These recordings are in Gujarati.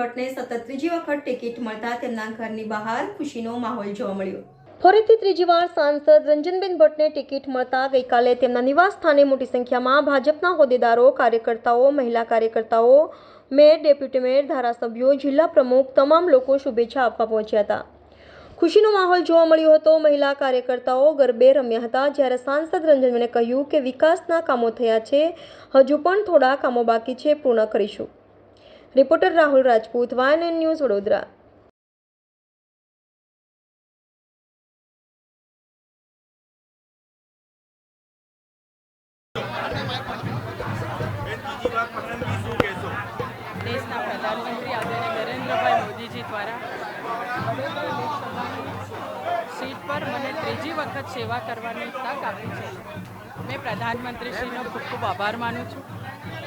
ભટ્ટને સતત ત્રીજી વખત ટિકિટ મળતા તેમના ઘરની બહાર ખુશીનો માહોલ જોવા મળ્યો. ફરીથી ત્રીજી વાર સાંસદ રંજનબેન ભટ્ટને ટિકિટ મળતા ગઈકાલે તેમના નિવાસ સ્થાને મોટી સંખ્યામાં ભાજપના હોદ્દેદારો, કાર્યકર્તાઓ, મહિલા કાર્યકર્તાઓ, મેયર, ડેપ્યુટી મેયર, ધારાસભ્યો, જિલ્લા પ્રમુખ તમામ લોકો શુભેચ્છા આપવા પહોંચ્યા હતા. ખુશીનો માહોલ જોવા મળ્યો હતો. મહિલા કાર્યકર્તાઓ ગરબે રમ્યા હતા જ્યારે સાંસદ રંજનબેને કહ્યું કે વિકાસના કામો થયા છે. હજુ પણ થોડા કામો બાકી છે, પૂર્ણ કરીશું. રિપોર્ટર રાહુલ રાજપૂત, વાયન ન્યૂઝ વડોદરા. દેશના પ્રધાનમંત્રી આદરણીય નરેન્દ્રભાઈ મોદીજી દ્વારા સીટ પર મને ત્રીજી વખત સેવા કરવાની તક આપી છે. મેં પ્રધાનમંત્રીશ્રીનો ખૂબ ખૂબ આભાર માનું છું.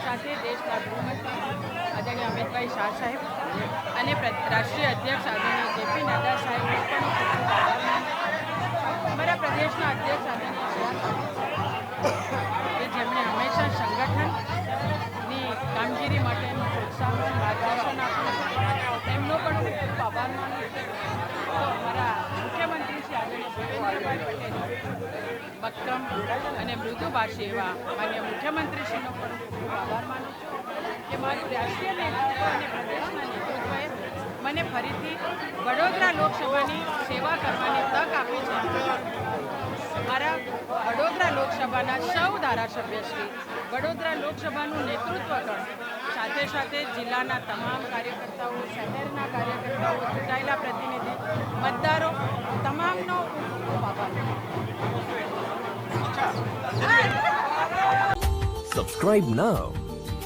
સાથે દેશના ગૃહમંત્રી આદરણીય અમિતભાઈ શાહ સાહેબ અને રાષ્ટ્રીય અધ્યક્ષ આદરણીય જેપી નડ્ડા સાહેબ પણ અમારા પ્રદેશના અધ્યક્ષ આદરણીય કે જેમણે હંમેશા સંગઠનની કામગીરી માટેનું પ્રોત્સાહન, માર્ગદર્શન આપ્યું તેમનો પણ હું ખૂબ આભાર માનું તો અમારા મુખ્યમંત્રી શ્રી આદરણીય ભૂપેન્દ્રભાઈ પટેલ બક્રમ અને મૃદુભાષી એવા માન્ય મુખ્યમંત્રીશ્રીનો મારું રાષ્ટ્રીય નેતૃત્વ અને પ્રદેશના નેતૃત્વએ મને ફરીથી વડોદરા લોકસભાની સેવા કરવાની તક આપી છે. મારા વડોદરા લોકસભાના સૌ ધારાસભ્યશ્રી વડોદરા લોકસભાનું નેતૃત્વ ગણ સાથે સાથે જિલ્લાના તમામ કાર્યકર્તાઓ, શહેરના કાર્યકર્તાઓ, ચૂંટાયેલા પ્રતિનિધિ, મતદારો, તમામનો આભાર. Now.